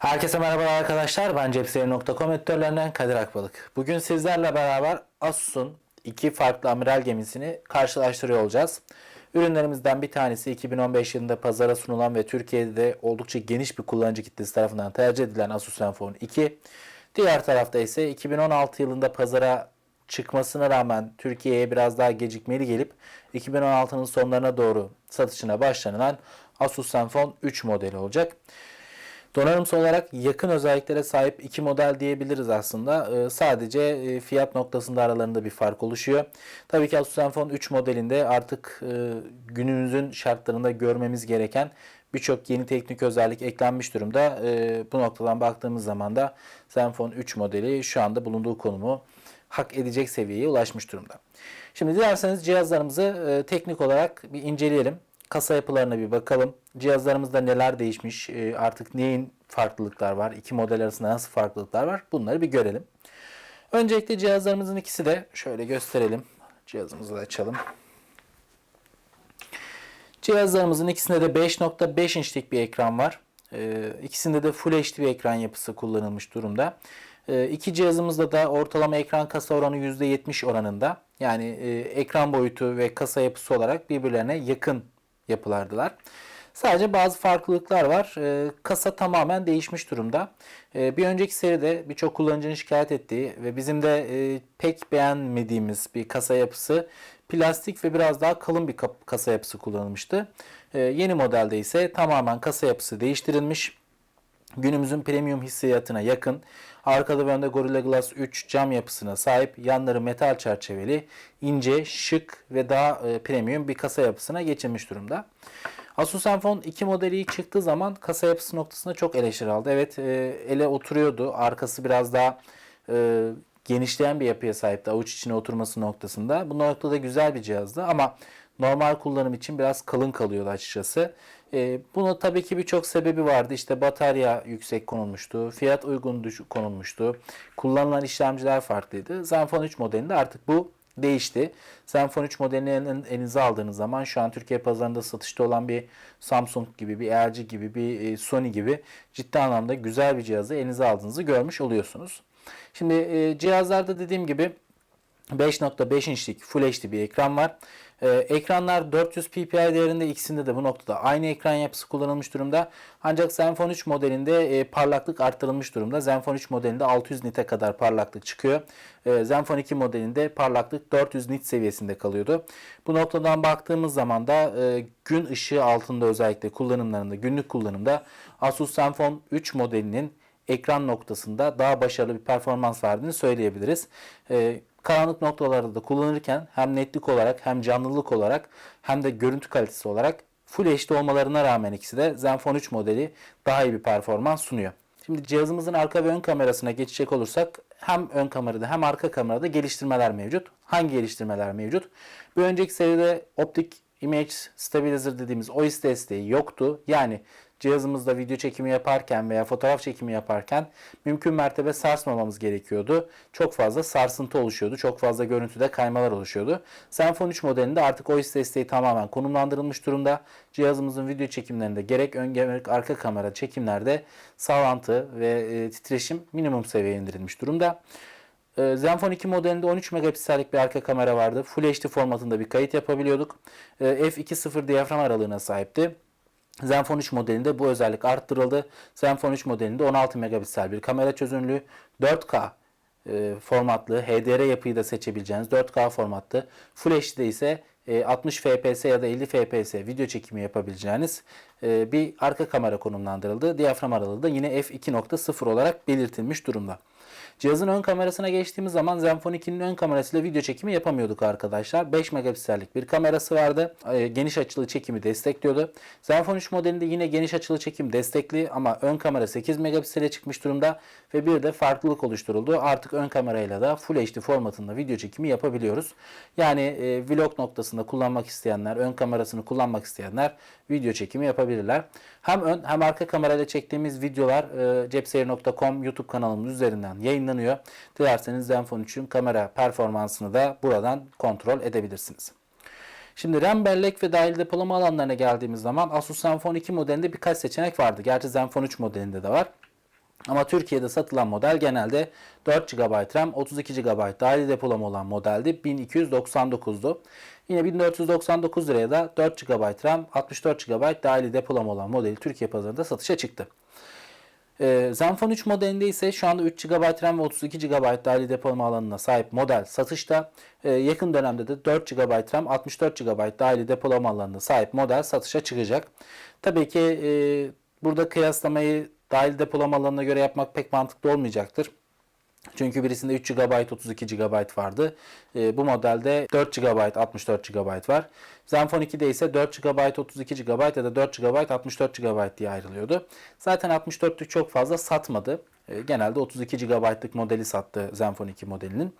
Herkese merhaba arkadaşlar. Ben cepseri.com editörlerinden Kadir Akbalık. Bugün sizlerle beraber Asus'un iki farklı amiral gemisini karşılaştırıyor olacağız. Ürünlerimizden bir tanesi 2015 yılında pazara sunulan ve Türkiye'de oldukça geniş bir kullanıcı kitlesi tarafından tercih edilen Asus Zenfone 2. Diğer tarafta ise 2016 yılında pazara çıkmasına rağmen Türkiye'ye biraz daha gecikmeli gelip 2016'nın sonlarına doğru satışına başlanılan Asus Zenfone 3 modeli olacak. Donanımsal olarak yakın özelliklere sahip iki model diyebiliriz aslında. Ee, sadece e, fiyat noktasında aralarında bir fark oluşuyor. Tabii ki Asus Zenfone 3 modelinde artık e, günümüzün şartlarında görmemiz gereken birçok yeni teknik özellik eklenmiş durumda. E, bu noktadan baktığımız zaman da Zenfone 3 modeli şu anda bulunduğu konumu hak edecek seviyeye ulaşmış durumda. Şimdi dilerseniz cihazlarımızı e, teknik olarak bir inceleyelim. Kasa yapılarına bir bakalım. Cihazlarımızda neler değişmiş, e, artık neyin farklılıklar var, iki model arasında nasıl farklılıklar var bunları bir görelim. Öncelikle cihazlarımızın ikisi de şöyle gösterelim. Cihazımızı da açalım. Cihazlarımızın ikisinde de 5.5 inçlik bir ekran var. E, İkisinde de Full HD bir ekran yapısı kullanılmış durumda. E, İki cihazımızda da ortalama ekran kasa oranı %70 oranında. Yani e, ekran boyutu ve kasa yapısı olarak birbirlerine yakın yapılardılar. Sadece bazı farklılıklar var. E, kasa tamamen değişmiş durumda. E, bir önceki seride birçok kullanıcının şikayet ettiği ve bizim de e, pek beğenmediğimiz bir kasa yapısı plastik ve biraz daha kalın bir kasa yapısı kullanılmıştı. E, yeni modelde ise tamamen kasa yapısı değiştirilmiş. Günümüzün premium hissiyatına yakın, arkada ve önde Gorilla Glass 3 cam yapısına sahip, yanları metal çerçeveli, ince, şık ve daha e, premium bir kasa yapısına geçilmiş durumda. Asus Zenfone 2 modeli çıktığı zaman kasa yapısı noktasında çok eleştiri aldı. Evet e, ele oturuyordu. Arkası biraz daha e, genişleyen bir yapıya sahipti avuç içine oturması noktasında. Bu noktada güzel bir cihazdı ama normal kullanım için biraz kalın kalıyordu açıkçası. E, buna tabii ki birçok sebebi vardı. İşte batarya yüksek konulmuştu, fiyat uygun düşük konulmuştu, kullanılan işlemciler farklıydı. Zenfone 3 modelinde artık bu değişti. Zenfone 3 modelini elin- elinize aldığınız zaman şu an Türkiye pazarında satışta olan bir Samsung gibi, bir LG gibi, bir e, Sony gibi ciddi anlamda güzel bir cihazı elinize aldığınızı görmüş oluyorsunuz. Şimdi e, cihazlarda dediğim gibi 5.5 inçlik Full HD bir ekran var. Ee, ekranlar 400 ppi değerinde ikisinde de bu noktada aynı ekran yapısı kullanılmış durumda. Ancak Zenfone 3 modelinde e, parlaklık arttırılmış durumda. Zenfone 3 modelinde 600 nite kadar parlaklık çıkıyor. Ee, Zenfone 2 modelinde parlaklık 400 nit seviyesinde kalıyordu. Bu noktadan baktığımız zaman da e, gün ışığı altında özellikle kullanımlarında, günlük kullanımda Asus Zenfone 3 modelinin ekran noktasında daha başarılı bir performans verdiğini söyleyebiliriz. Ee, karanlık noktalarda da kullanırken hem netlik olarak hem canlılık olarak hem de görüntü kalitesi olarak Full HD olmalarına rağmen ikisi de Zenfone 3 modeli daha iyi bir performans sunuyor. Şimdi cihazımızın arka ve ön kamerasına geçecek olursak hem ön kamerada hem arka kamerada geliştirmeler mevcut. Hangi geliştirmeler mevcut? Bir önceki seride Optic Image Stabilizer dediğimiz OIS desteği yoktu. Yani cihazımızda video çekimi yaparken veya fotoğraf çekimi yaparken mümkün mertebe sarsmamamız gerekiyordu. Çok fazla sarsıntı oluşuyordu. Çok fazla görüntüde kaymalar oluşuyordu. Zenfone 3 modelinde artık OIS desteği tamamen konumlandırılmış durumda. Cihazımızın video çekimlerinde gerek ön gerek arka kamera çekimlerde sallantı ve e, titreşim minimum seviyeye indirilmiş durumda. Ee, Zenfone 2 modelinde 13 megapiksellik bir arka kamera vardı. Full HD formatında bir kayıt yapabiliyorduk. Ee, f2.0 diyafram aralığına sahipti. Zenfone 3 modelinde bu özellik arttırıldı. Zenfone 3 modelinde 16 megapiksel bir kamera çözünürlüğü, 4K e, formatlı HDR yapıyı da seçebileceğiniz 4K formatlı. Full HD'de ise e, 60 fps ya da 50 fps video çekimi yapabileceğiniz e, bir arka kamera konumlandırıldı. Diyafram aralığı da yine f2.0 olarak belirtilmiş durumda. Cihazın ön kamerasına geçtiğimiz zaman Zenfone 2'nin ön kamerasıyla video çekimi yapamıyorduk arkadaşlar. 5 megapiksellik bir kamerası vardı. E, geniş açılı çekimi destekliyordu. Zenfone 3 modelinde yine geniş açılı çekim destekli ama ön kamera 8 megapiksele çıkmış durumda ve bir de farklılık oluşturuldu. Artık ön kamerayla da Full HD formatında video çekimi yapabiliyoruz. Yani e, vlog noktasında kullanmak isteyenler, ön kamerasını kullanmak isteyenler video çekimi yapabilirler. Hem ön hem arka kamerayla çektiğimiz videolar e, cepseyir.com YouTube kanalımız üzerinden yayınlanıyor. Dilerseniz Zenfone 3'ün kamera performansını da buradan kontrol edebilirsiniz. Şimdi RAM bellek ve dahil depolama alanlarına geldiğimiz zaman Asus Zenfone 2 modelinde birkaç seçenek vardı. Gerçi Zenfone 3 modelinde de var. Ama Türkiye'de satılan model genelde 4 GB RAM, 32 GB dahili depolama olan modeldi. 1299'du. Yine 1499 liraya da 4 GB RAM, 64 GB dahili depolama olan modeli Türkiye pazarında satışa çıktı. Ee, Zenfone 3 modelinde ise şu anda 3 GB RAM ve 32 GB dahili depolama alanına sahip model satışta. Ee, yakın dönemde de 4 GB RAM, 64 GB dahili depolama alanına sahip model satışa çıkacak. Tabii ki e, burada kıyaslamayı dahil depolama alanına göre yapmak pek mantıklı olmayacaktır. Çünkü birisinde 3 GB 32 GB vardı. E, bu modelde 4 GB 64 GB var. Zenfone 2'de ise 4 GB 32 GB ya da 4 GB 64 GB diye ayrılıyordu. Zaten 64'lük çok fazla satmadı. E, genelde 32 GB'lık modeli sattı Zenfone 2 modelinin.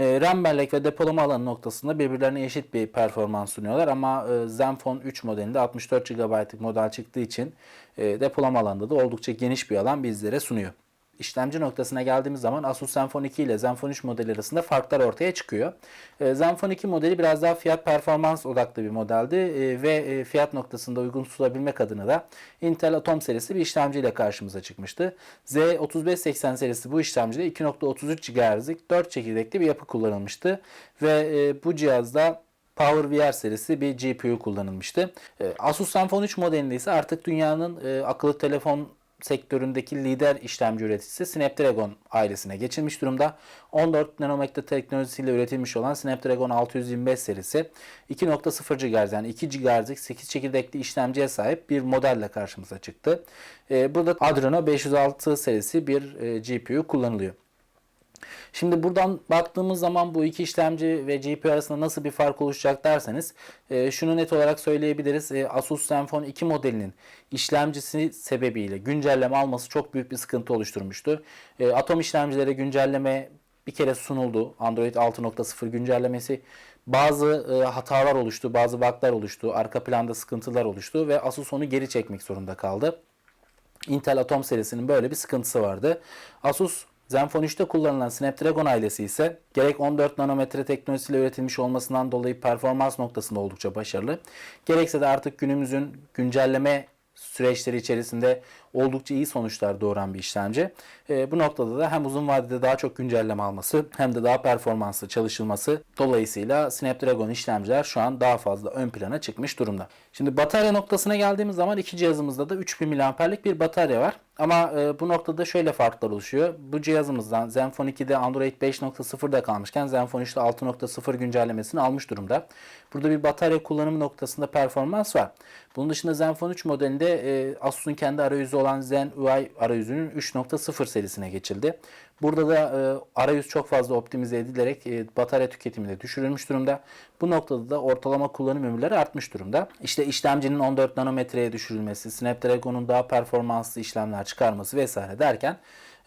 E, RAM bellek ve depolama alanı noktasında birbirlerine eşit bir performans sunuyorlar ama e, Zenfone 3 modelinde 64 GB'lık model çıktığı için e, depolama alanında da oldukça geniş bir alan bizlere sunuyor. İşlemci noktasına geldiğimiz zaman Asus Zenfone 2 ile Zenfone 3 modeli arasında farklar ortaya çıkıyor. E, Zenfone 2 modeli biraz daha fiyat performans odaklı bir modeldi e, ve e, fiyat noktasında uygun tutulabilmek adına da Intel Atom serisi bir işlemciyle karşımıza çıkmıştı. Z3580 serisi bu işlemcide 2.33 GHz'lik 4 çekirdekli bir yapı kullanılmıştı ve e, bu cihazda PowerVR serisi bir GPU kullanılmıştı. E, Asus Zenfone 3 modelinde ise artık dünyanın e, akıllı telefon sektöründeki lider işlemci üreticisi Snapdragon ailesine geçilmiş durumda. 14 nanometre teknolojisiyle üretilmiş olan Snapdragon 625 serisi 2.0 GHz yani 2 GHz'lik 8 çekirdekli işlemciye sahip bir modelle karşımıza çıktı. Ee, burada Adreno 506 serisi bir e, GPU kullanılıyor. Şimdi buradan baktığımız zaman bu iki işlemci ve GPU arasında nasıl bir fark oluşacak derseniz e, şunu net olarak söyleyebiliriz. E, Asus Zenfone 2 modelinin işlemcisi sebebiyle güncelleme alması çok büyük bir sıkıntı oluşturmuştu. E, Atom işlemcilere güncelleme bir kere sunuldu. Android 6.0 güncellemesi bazı hatalar oluştu, bazı bug'lar oluştu, arka planda sıkıntılar oluştu ve Asus onu geri çekmek zorunda kaldı. Intel Atom serisinin böyle bir sıkıntısı vardı. Asus Zenfone 3'te kullanılan Snapdragon ailesi ise gerek 14 nanometre teknolojisiyle üretilmiş olmasından dolayı performans noktasında oldukça başarılı. Gerekse de artık günümüzün güncelleme süreçleri içerisinde oldukça iyi sonuçlar doğuran bir işlemci. E, bu noktada da hem uzun vadede daha çok güncelleme alması hem de daha performanslı çalışılması dolayısıyla Snapdragon işlemciler şu an daha fazla ön plana çıkmış durumda. Şimdi batarya noktasına geldiğimiz zaman iki cihazımızda da 3000 mAh'lik bir batarya var. Ama e, bu noktada şöyle farklar oluşuyor. Bu cihazımızdan Zenfone 2'de Android 5.0'da kalmışken Zenfone 3'te 6.0 güncellemesini almış durumda. Burada bir batarya kullanımı noktasında performans var. Bunun dışında Zenfone 3 modelinde e, Asus'un kendi arayüzü olan Zen UI arayüzünün 3.0 serisine geçildi. Burada da e, arayüz çok fazla optimize edilerek e, batarya tüketimi de düşürülmüş durumda. Bu noktada da ortalama kullanım ömürleri artmış durumda. İşte işlemcinin 14 nanometreye düşürülmesi, Snapdragon'un daha performanslı işlemler çıkarması vesaire derken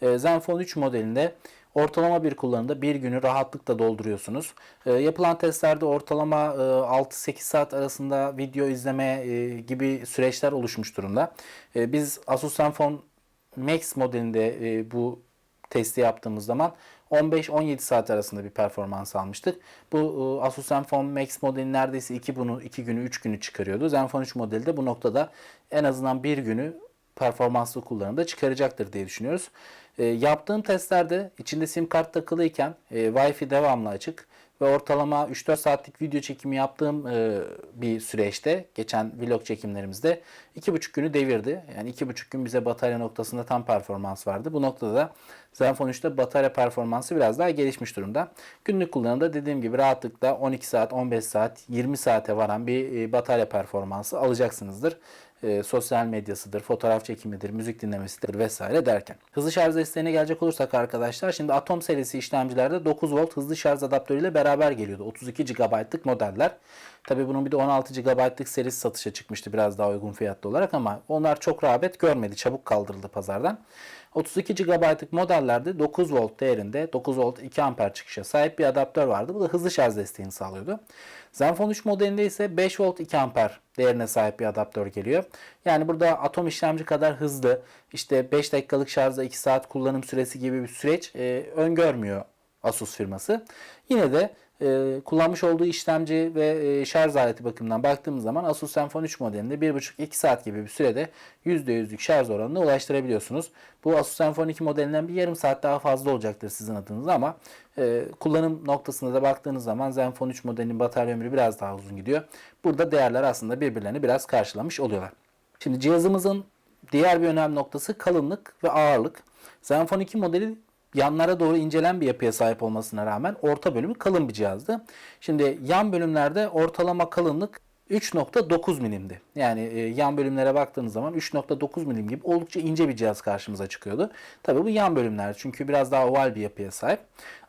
e, Zenfone 3 modelinde Ortalama bir kullanımda bir günü rahatlıkla dolduruyorsunuz. E, yapılan testlerde ortalama e, 6-8 saat arasında video izleme e, gibi süreçler oluşmuş durumda. E, biz Asus Zenfone Max modelinde e, bu testi yaptığımız zaman 15-17 saat arasında bir performans almıştık. Bu e, Asus Zenfone Max modeli neredeyse 2 bunu 2 günü 3 günü çıkarıyordu. Zenfone 3 modeli de bu noktada en azından bir günü performanslı kullanımda çıkaracaktır diye düşünüyoruz. E, yaptığım testlerde içinde sim kart takılıyken e, Wi-Fi devamlı açık ve ortalama 3-4 saatlik video çekimi yaptığım e, bir süreçte geçen vlog çekimlerimizde 2,5 günü devirdi. Yani 2,5 gün bize batarya noktasında tam performans vardı. Bu noktada da Zenfone 3'te batarya performansı biraz daha gelişmiş durumda. Günlük kullanımda dediğim gibi rahatlıkla 12 saat, 15 saat, 20 saate varan bir e, batarya performansı alacaksınızdır e, sosyal medyasıdır, fotoğraf çekimidir, müzik dinlemesidir vesaire derken. Hızlı şarj desteğine gelecek olursak arkadaşlar şimdi Atom serisi işlemcilerde 9 volt hızlı şarj adaptörüyle beraber geliyordu. 32 GB'lık modeller. Tabii bunun bir de 16 GB'lık serisi satışa çıkmıştı biraz daha uygun fiyatlı olarak ama onlar çok rağbet görmedi. Çabuk kaldırıldı pazardan. 32 GB'lık modellerde 9 volt değerinde 9 volt 2 amper çıkışa sahip bir adaptör vardı. Bu da hızlı şarj desteğini sağlıyordu. Zenfone 3 modelinde ise 5 volt 2 amper değerine sahip bir adaptör geliyor. Yani burada atom işlemci kadar hızlı işte 5 dakikalık şarjda 2 saat kullanım süresi gibi bir süreç e, öngörmüyor Asus firması. Yine de e, kullanmış olduğu işlemci ve e, şarj aleti bakımından baktığımız zaman Asus Zenfone 3 modelinde 1,5-2 saat gibi bir sürede %100'lük şarj oranına ulaştırabiliyorsunuz. Bu Asus Zenfone 2 modelinden bir yarım saat daha fazla olacaktır sizin adınıza ama e, kullanım noktasında da baktığınız zaman Zenfone 3 modelinin batarya ömrü biraz daha uzun gidiyor. Burada değerler aslında birbirlerini biraz karşılamış oluyorlar. Şimdi cihazımızın diğer bir önemli noktası kalınlık ve ağırlık. Zenfone 2 modeli yanlara doğru incelen bir yapıya sahip olmasına rağmen orta bölümü kalın bir cihazdı. Şimdi yan bölümlerde ortalama kalınlık 3.9 milimdi. Yani e, yan bölümlere baktığınız zaman 3.9 milim gibi oldukça ince bir cihaz karşımıza çıkıyordu. Tabi bu yan bölümler çünkü biraz daha oval bir yapıya sahip.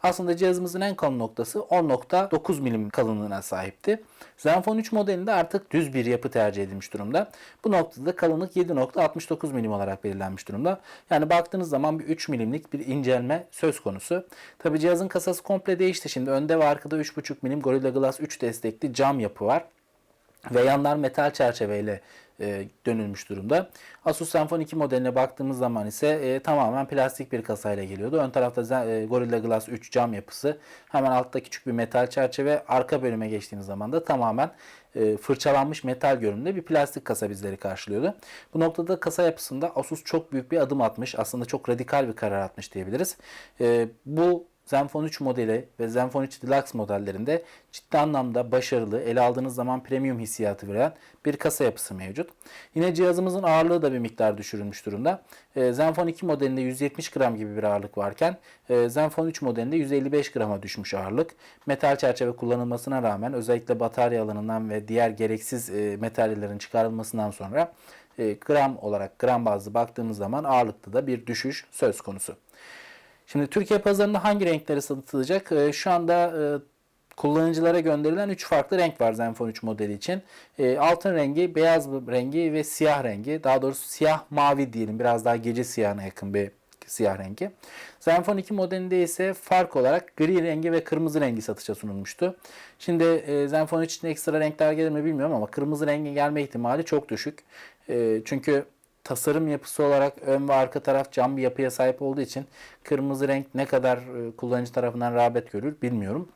Aslında cihazımızın en kalın noktası 10.9 milim kalınlığına sahipti. Zenfone 3 modelinde artık düz bir yapı tercih edilmiş durumda. Bu noktada kalınlık 7.69 milim olarak belirlenmiş durumda. Yani baktığınız zaman bir 3 milimlik bir incelme söz konusu. Tabi cihazın kasası komple değişti. Şimdi önde ve arkada 3.5 milim Gorilla Glass 3 destekli cam yapı var ve yanlar metal çerçeveyle e, dönülmüş durumda. Asus Zenfone 2 modeline baktığımız zaman ise e, tamamen plastik bir kasayla geliyordu. Ön tarafta e, Gorilla Glass 3 cam yapısı. Hemen altta küçük bir metal çerçeve. Arka bölüme geçtiğimiz zaman da tamamen e, fırçalanmış metal görünümde bir plastik kasa bizleri karşılıyordu. Bu noktada kasa yapısında Asus çok büyük bir adım atmış. Aslında çok radikal bir karar atmış diyebiliriz. E, bu Zenfone 3 modeli ve Zenfone 3 Deluxe modellerinde ciddi anlamda başarılı, ele aldığınız zaman premium hissiyatı veren bir kasa yapısı mevcut. Yine cihazımızın ağırlığı da bir miktar düşürülmüş durumda. Ee, Zenfone 2 modelinde 170 gram gibi bir ağırlık varken e, Zenfone 3 modelinde 155 grama düşmüş ağırlık. Metal çerçeve kullanılmasına rağmen özellikle batarya alanından ve diğer gereksiz e, materyallerin çıkarılmasından sonra e, gram olarak gram bazlı baktığımız zaman ağırlıkta da bir düşüş söz konusu. Şimdi Türkiye pazarında hangi renkleri satılacak? Ee, Şu anda e, kullanıcılara gönderilen 3 farklı renk var Zenfone 3 modeli için. E, Altın rengi, beyaz rengi ve siyah rengi. Daha doğrusu siyah mavi diyelim. Biraz daha gece siyahına yakın bir siyah rengi. Zenfone 2 modelinde ise fark olarak gri rengi ve kırmızı rengi satışa sunulmuştu. Şimdi e, Zenfone 3 için ekstra renkler gelir mi bilmiyorum ama kırmızı rengi gelme ihtimali çok düşük. E, çünkü tasarım yapısı olarak ön ve arka taraf cam bir yapıya sahip olduğu için kırmızı renk ne kadar e, kullanıcı tarafından rağbet görür bilmiyorum.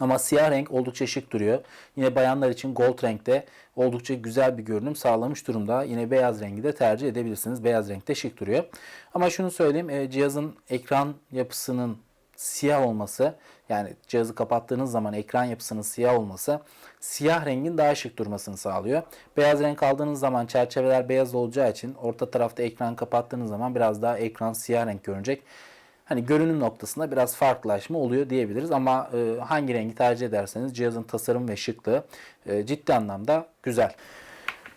Ama siyah renk oldukça şık duruyor. Yine bayanlar için gold renkte oldukça güzel bir görünüm sağlamış durumda. Yine beyaz rengi de tercih edebilirsiniz. Beyaz renkte şık duruyor. Ama şunu söyleyeyim. e, Cihazın ekran yapısının siyah olması yani cihazı kapattığınız zaman ekran yapısının siyah olması siyah rengin daha şık durmasını sağlıyor. Beyaz renk aldığınız zaman çerçeveler beyaz olacağı için orta tarafta ekran kapattığınız zaman biraz daha ekran siyah renk görünecek. Hani görünüm noktasında biraz farklılaşma oluyor diyebiliriz ama e, hangi rengi tercih ederseniz cihazın tasarım ve şıklığı e, ciddi anlamda güzel.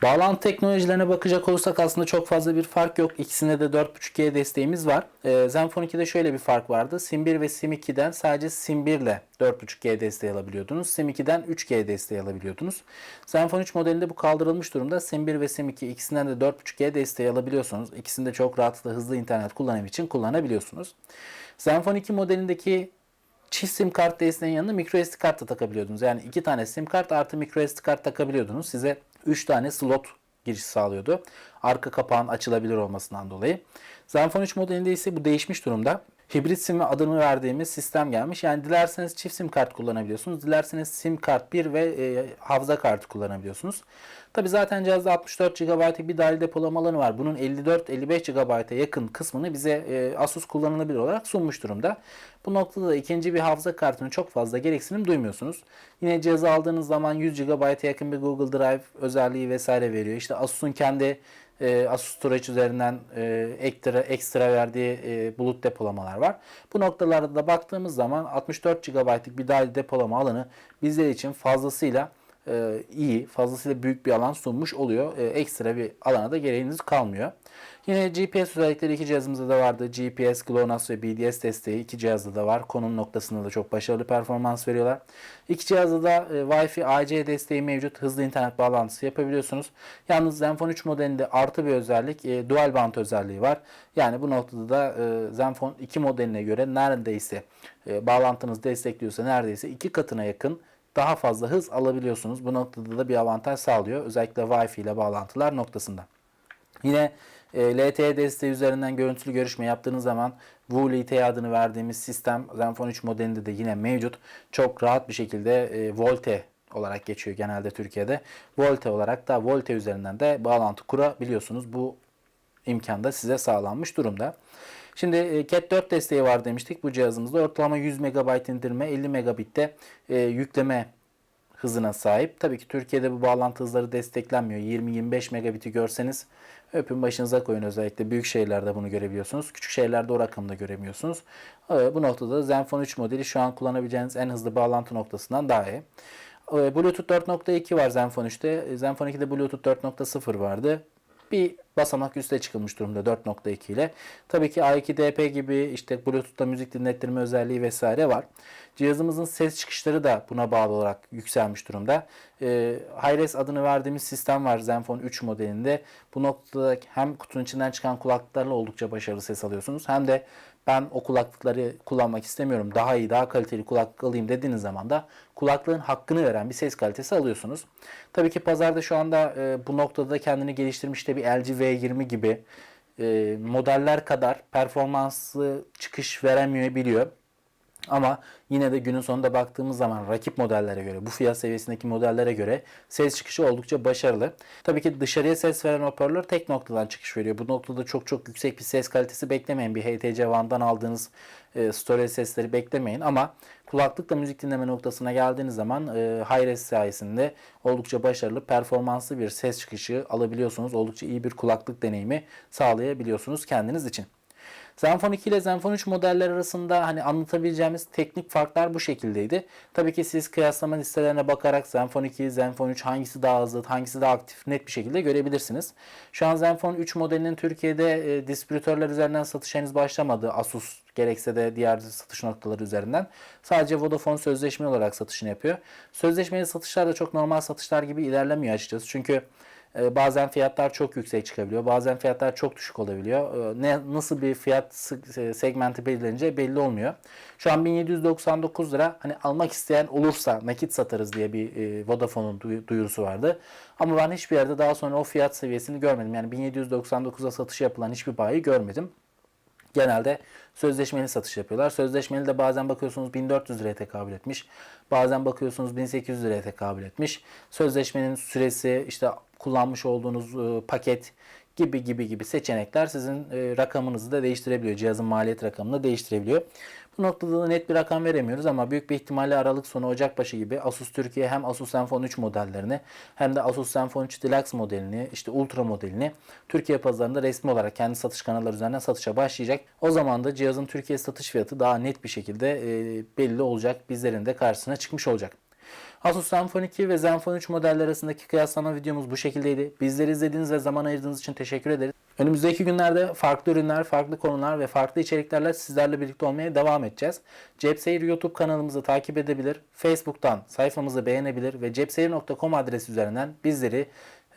Bağlantı teknolojilerine bakacak olursak aslında çok fazla bir fark yok. İkisinde de 4.5G desteğimiz var. Ee, Zenfone 2'de şöyle bir fark vardı. Sim 1 ve Sim 2'den sadece Sim 1 ile 4.5G desteği alabiliyordunuz. Sim 2'den 3G desteği alabiliyordunuz. Zenfone 3 modelinde bu kaldırılmış durumda. Sim 1 ve Sim 2 ikisinden de 4.5G desteği alabiliyorsunuz. İkisini de çok rahatlıkla hızlı internet kullanım için kullanabiliyorsunuz. Zenfone 2 modelindeki çift sim kart desteğinin yanına micro SD kart da takabiliyordunuz. Yani iki tane sim kart artı micro SD kart takabiliyordunuz. Size 3 tane slot giriş sağlıyordu. Arka kapağın açılabilir olmasından dolayı. Zenfone 3 modelinde ise bu değişmiş durumda. Hibrit sim adını verdiğimiz sistem gelmiş. Yani dilerseniz çift sim kart kullanabiliyorsunuz. Dilerseniz sim kart 1 ve e, hafıza kartı kullanabiliyorsunuz. Tabi zaten cihazda 64 GB'lık bir dahili depolama alanı var. Bunun 54-55 GB'a yakın kısmını bize e, Asus kullanılabilir olarak sunmuş durumda. Bu noktada da ikinci bir hafıza kartını çok fazla gereksinim duymuyorsunuz. Yine cihazı aldığınız zaman 100 GB'a yakın bir Google Drive özelliği vesaire veriyor. İşte Asus'un kendi e, Asus Storage üzerinden e, ekstra, ekstra verdiği bulut depolamalar var. Bu noktalarda da baktığımız zaman 64 GB'lık bir dahili depolama alanı bizler için fazlasıyla e, iyi, fazlasıyla büyük bir alan sunmuş oluyor. E, ekstra bir alana da gereğiniz kalmıyor. Yine GPS özellikleri iki cihazımızda da vardı. GPS, GLONASS ve BDS desteği iki cihazda da var. Konum noktasında da çok başarılı performans veriyorlar. İki cihazda da e, Wi-Fi AC desteği mevcut. Hızlı internet bağlantısı yapabiliyorsunuz. Yalnız Zenfone 3 modelinde artı bir özellik e, dual band özelliği var. Yani bu noktada da e, Zenfone 2 modeline göre neredeyse e, bağlantınız destekliyorsa neredeyse iki katına yakın daha fazla hız alabiliyorsunuz. Bu noktada da bir avantaj sağlıyor. Özellikle Wi-Fi ile bağlantılar noktasında. Yine E, LTE desteği üzerinden görüntülü görüşme yaptığınız zaman VoLTE adını verdiğimiz sistem Zenfone 3 modelinde de yine mevcut. Çok rahat bir şekilde e, Volte olarak geçiyor genelde Türkiye'de. Volte olarak da Volte üzerinden de bağlantı kurabiliyorsunuz. Bu imkan da size sağlanmış durumda. Şimdi e, Cat 4 desteği var demiştik bu cihazımızda. Ortalama 100 MB indirme, 50 Mbit'te e, yükleme hızına sahip. Tabii ki Türkiye'de bu bağlantı hızları desteklenmiyor. 20-25 megabit'i görseniz öpün başınıza koyun özellikle büyük şehirlerde bunu görebiliyorsunuz. Küçük şehirlerde o rakamı da göremiyorsunuz. E, Bu noktada Zenfone 3 modeli şu an kullanabileceğiniz en hızlı bağlantı noktasından daha iyi. E, Bluetooth 4.2 var Zenfone 3'te. E, Zenfone 2'de Bluetooth 4.0 vardı. Bir basamak üste çıkılmış durumda 4.2 ile. Tabii ki A2DP gibi işte Bluetooth'ta müzik dinlettirme özelliği vesaire var. Cihazımızın ses çıkışları da buna bağlı olarak yükselmiş durumda. E, Hi-Res adını verdiğimiz sistem var Zenfone 3 modelinde. Bu noktada hem kutunun içinden çıkan kulaklıklarla oldukça başarılı ses alıyorsunuz. Hem de ben o kulaklıkları kullanmak istemiyorum. Daha iyi, daha kaliteli kulaklık alayım dediğiniz zaman da kulaklığın hakkını veren bir ses kalitesi alıyorsunuz. Tabii ki pazarda şu anda e, bu noktada da kendini geliştirmiş de bir LG V20 gibi e, modeller kadar performanslı çıkış veremeyebiliyor. Ama yine de günün sonunda baktığımız zaman rakip modellere göre, bu fiyat seviyesindeki modellere göre ses çıkışı oldukça başarılı. Tabii ki dışarıya ses veren hoparlör tek noktadan çıkış veriyor. Bu noktada çok çok yüksek bir ses kalitesi beklemeyin. Bir HTC One'dan aldığınız e, storage sesleri beklemeyin ama kulaklıkla müzik dinleme noktasına geldiğiniz zaman e, Hi-Res sayesinde oldukça başarılı, performanslı bir ses çıkışı alabiliyorsunuz. Oldukça iyi bir kulaklık deneyimi sağlayabiliyorsunuz kendiniz için. Zenfone 2 ile Zenfone 3 modeller arasında hani anlatabileceğimiz teknik farklar bu şekildeydi. Tabii ki siz kıyaslama listelerine bakarak Zenfone 2, Zenfone 3 hangisi daha hızlı, hangisi daha aktif net bir şekilde görebilirsiniz. Şu an Zenfone 3 modelinin Türkiye'de e, distribütörler üzerinden satış henüz başlamadı. Asus gerekse de diğer satış noktaları üzerinden. Sadece Vodafone sözleşme olarak satışını yapıyor. Sözleşmeli satışlar da çok normal satışlar gibi ilerlemiyor açıkçası. Çünkü e, bazen fiyatlar çok yüksek çıkabiliyor. Bazen fiyatlar çok düşük olabiliyor. E, Ne nasıl bir fiyat segmenti belirleneceği belli olmuyor. Şu an 1799 lira. Hani almak isteyen olursa nakit satarız diye bir e, Vodafone'un duy- duyurusu vardı. Ama ben hiçbir yerde daha sonra o fiyat seviyesini görmedim. Yani 1799'a satış yapılan hiçbir bayi görmedim. Genelde sözleşmeli satış yapıyorlar. Sözleşmeli de bazen bakıyorsunuz 1400 liraya tekabül etmiş. Bazen bakıyorsunuz 1800 liraya tekabül etmiş. Sözleşmenin süresi, işte kullanmış olduğunuz e, paket gibi gibi gibi seçenekler sizin e, rakamınızı da değiştirebiliyor. Cihazın maliyet rakamını da değiştirebiliyor. Bu noktada da net bir rakam veremiyoruz ama büyük bir ihtimalle Aralık sonu Ocak başı gibi Asus Türkiye hem Asus Zenfone 3 modellerini hem de Asus Zenfone 3 Deluxe modelini işte Ultra modelini Türkiye pazarında resmi olarak kendi satış kanalları üzerinden satışa başlayacak. O zaman da cihazın Türkiye satış fiyatı daha net bir şekilde e, belli olacak. Bizlerin de karşısına çıkmış olacak. Asus Zenfone 2 ve Zenfone 3 modeller arasındaki kıyaslama videomuz bu şekildeydi. Bizleri izlediğiniz ve zaman ayırdığınız için teşekkür ederiz. Önümüzdeki günlerde farklı ürünler, farklı konular ve farklı içeriklerle sizlerle birlikte olmaya devam edeceğiz. Cepseyir YouTube kanalımızı takip edebilir, Facebook'tan sayfamızı beğenebilir ve cepseyir.com adresi üzerinden bizleri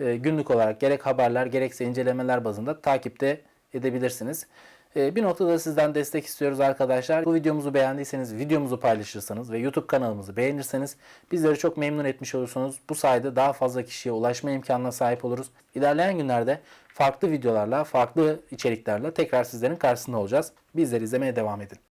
e, günlük olarak gerek haberler gerekse incelemeler bazında takipte edebilirsiniz. Ee, Bir noktada sizden destek istiyoruz arkadaşlar. Bu videomuzu beğendiyseniz videomuzu paylaşırsanız ve YouTube kanalımızı beğenirseniz bizleri çok memnun etmiş olursunuz. Bu sayede daha fazla kişiye ulaşma imkanına sahip oluruz. İlerleyen günlerde farklı videolarla, farklı içeriklerle tekrar sizlerin karşısında olacağız. Bizleri izlemeye devam edin.